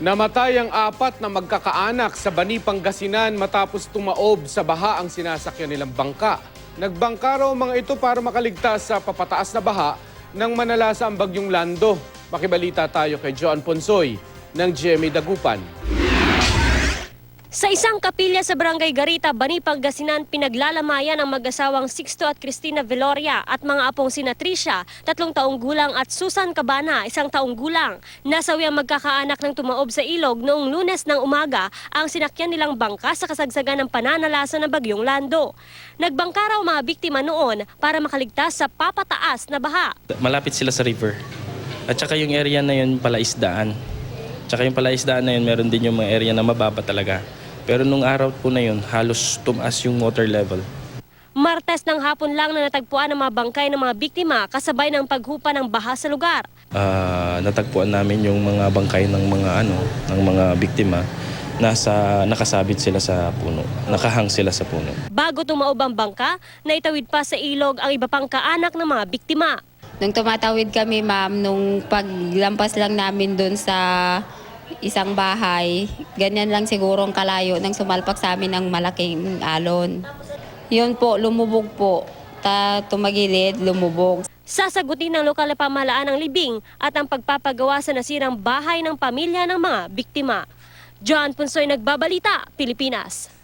Namatay ang apat na magkakaanak sa Bani Pangasinan matapos tumaob sa baha ang sinasakyan nilang bangka. Nagbangka raw mga ito para makaligtas sa papataas na baha nang manalasa ang bagyong Lando. Makibalita tayo kay John Ponsoy ng GMA Dagupan. Sa isang kapilya sa Barangay Garita, Bani Pangasinan, pinaglalamayan ang mag-asawang Sixto at Cristina Veloria at mga apong sina Tricia, tatlong taong gulang at Susan Cabana, isang taong gulang. Nasawi ang magkakaanak ng tumaob sa ilog noong lunes ng umaga ang sinakyan nilang bangka sa kasagsagan ng pananalasa ng bagyong Lando. Nagbangka raw mga biktima noon para makaligtas sa papataas na baha. malapit sila sa river. At saka yung area na yun palaisdaan. Tsaka yung palaisdaan na yun, meron din yung mga area na mababa talaga. Pero nung araw po na yun, halos tumaas yung water level. Martes ng hapon lang na natagpuan ang mga bangkay ng mga biktima kasabay ng paghupa ng baha sa lugar. Ah, natagpuan namin yung mga bangkay ng mga ano, ng mga biktima nasa nakasabit sila sa puno. Nakahang sila sa puno. Bago tumaob ang bangka, naitawid pa sa ilog ang iba pang kaanak ng mga biktima. Nung tumatawid kami, ma'am, nung paglampas lang namin doon sa isang bahay, ganyan lang siguro ang kalayo nang sumalpak sa amin ng malaking alon. Yun po, lumubog po. Ta tumagilid, lumubog. Sasagutin ng lokal na pamahalaan ang libing at ang pagpapagawa sa nasirang bahay ng pamilya ng mga biktima. John Punsoy nagbabalita, Pilipinas.